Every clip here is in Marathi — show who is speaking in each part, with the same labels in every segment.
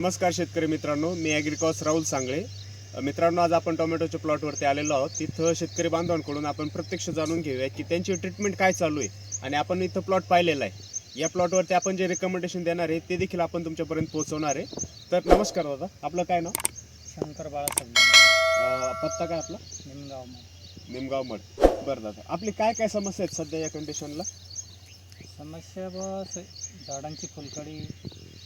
Speaker 1: नमस्कार शेतकरी मित्रांनो मी ॲग्रिकॉस राहुल सांगळे. मित्रांनो आज आपण टोमॅटोच्या प्लॉटवरती आलेलो आहोत. तिथं शेतकरी बांधवांकडून आपण प्रत्यक्ष जाणून घेऊया की त्यांची ट्रीटमेंट काय चालू आहे आणि आपण इथं प्लॉट पाहिलेला आहे. या प्लॉटवरती आपण जे रिकमेंडेशन देणार आहे ते देखील आपण तुमच्यापर्यंत पोहोचवणार आहे. तर नमस्कार दादा आपलं काय नाव?
Speaker 2: शंकर बाळासाहेब
Speaker 1: पत्ता काय आपला?
Speaker 2: निमगाव
Speaker 1: निमगाव मठ. बरं दादा आपली काय काय समस्या आहेत सध्या या कंडिशनला
Speaker 2: समस्या बस झाडांची फुलकडी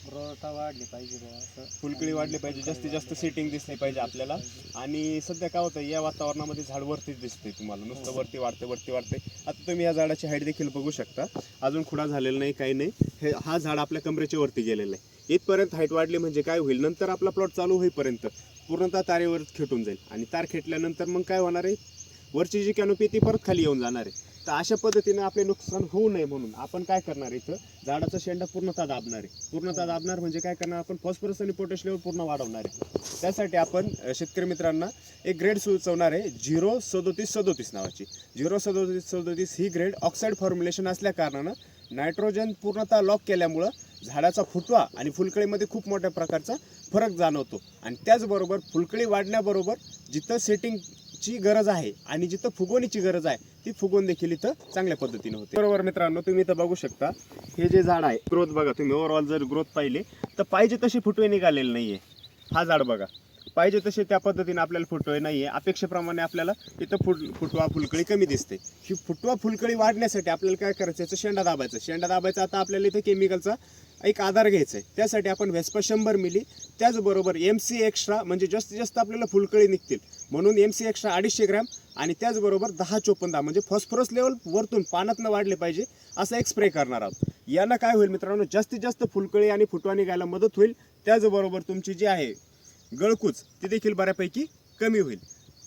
Speaker 2: ग्रोथा वाढली पाहिजे बुवा असं.
Speaker 1: फुलकळी वाढली पाहिजे जास्तीत जास्त सेटिंग दिसली पाहिजे आपल्याला. आणि सध्या काय होतं या वातावरणामध्ये झाड वरतीच दिसते तुम्हाला. नुसतं वरती वाढते वरती वाढते. आता तुम्ही या झाडाची हाईट देखील बघू शकता. अजून खुडा झालेला नाही काही नाही. हे हा झाड आपल्या कमरेच्या वरती गेलेला आहे. इथपर्यंत हाईट वाढली म्हणजे काय होईल? नंतर आपला प्लॉट चालू होईपर्यंत पूर्णतः तारेवर खेटून जाईल. आणि तार खेटल्यानंतर मग काय होणार आहे? वरची जी कॅनोपी ती परत खाली येऊन जाणार आहे. तर अशा पद्धतीने आपले नुकसान होऊ नये म्हणून आपण काय करणार इथं? झाडाचा शेंडा पूर्णतः दाबणार. आहे पूर्णतः दाबणार म्हणजे काय करणार आपण? फॉस्फरस आणि पोटॅश लेवल पूर्ण वाढवणार आहे. त्यासाठी आपण शेतकरी मित्रांना एक ग्रेड सुचवणार आहे झिरो सदोतीस सदोतीस नावाची. झिरो सदोतीस सदोतीस ही ग्रेड ऑक्साईड फॉर्म्युलेशन असल्या कारणानं नायट्रोजन पूर्णतः लॉक केल्यामुळं झाडाचा फुटवा आणि फुलकळीमध्ये खूप मोठ्या प्रकारचा फरक जाणवतो. आणि त्याचबरोबर फुलकळी वाढण्याबरोबर जिथं सेटिंग ची गरज आहे आणि जिथं फुगवणीची गरज आहे ती फुगवून देखील इथं चांगल्या पद्धतीने होते. बरोबर मित्रांनो तुम्ही इथं बघू शकता हे जे झाड आहे ग्रोथ बघा तुम्ही ओव्हरऑल जर ग्रोथ पाहिले तर पाहिजे तशी फुटवे निघालेले नाहीये. हा झाड बघा पाहिजे तसे त्या पद्धतीने आपल्याला फुटवे नाहीये. अपेक्षेप्रमाणे आपल्याला इथं फुट फुटवा फुलकळी कमी दिसते. ही फुटवा फुलकळी वाढण्यासाठी आपल्याला काय करायचं याचं शेंडा दाबायचं. शेंडा दाबायचा आता आपल्याला इथं केमिकलचा एक आधार घ्यायचा आहे. त्यासाठी आपण व्हेस्पा शंभर मिली त्याचबरोबर एम सी एक्स्ट्रा म्हणजे जास्तीत जास्त आपल्याला फुलकळी निघतील. म्हणून एम सी एक्स्ट्रा अडीचशे ग्रॅम आणि त्याचबरोबर दहा चोपन्न दहा म्हणजे फॉस्फरस लेवल वरतून पानातनं वाढले पाहिजे असा एक स्प्रे करणार आहोत. यानं काय होईल मित्रांनो जास्तीत जास्त फुलकळी आणि फुटवा निघायला मदत होईल. त्याचबरोबर तुमची जी आहे गळकूच ती देखील बऱ्यापैकी कमी होईल.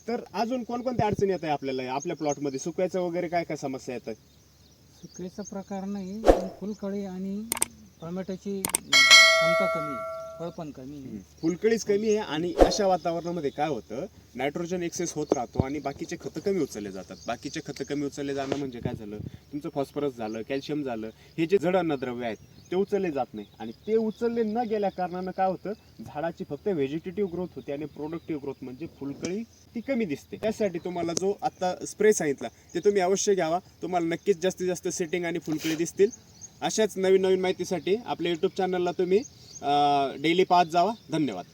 Speaker 1: तर अजून कोणकोणत्या अडचणी येत आहे आपल्याला आपल्या प्लॉटमध्ये सुकवायचं वगैरे काय काय समस्या येतात
Speaker 2: सुकळीचा प्रकार नाही पण आणि टोमॅटोची क्षमता कमी फळ पण कमी आहे.
Speaker 1: फुलकळीच कमी आहे आणि अशा वातावरणामध्ये काय होतं नायट्रोजन एक्सेस होत राहतो आणि बाकीचे खतं कमी उचलले जातात. बाकीचे खतं कमी उचलले जाणं म्हणजे काय झालं? तुमचं फॉस्फरस झालं कॅल्शियम झालं हे जे जड अन्नद्रव्य आहेत ते उचलले जात नाही. आणि ते उचलले न गेल्या कारणानं काय होतं? झाडाची फक्त व्हेजिटेटिव्ह ग्रोथ होते आणि प्रोडक्टिव्ह ग्रोथ म्हणजे फुलकळी ती कमी दिसते. त्यासाठी तुम्हाला जो आता स्प्रे सांगितला ते तुम्ही अवश्य घ्यावा. तुम्हाला नक्कीच जास्तीत जास्त सेटिंग आणि फुलकळी दिसतील. अशाच नवीन नवीन माहितीसाठी आपल्या यूट्यूब चॅनलला तुम्ही डेली पाहत जावा. धन्यवाद.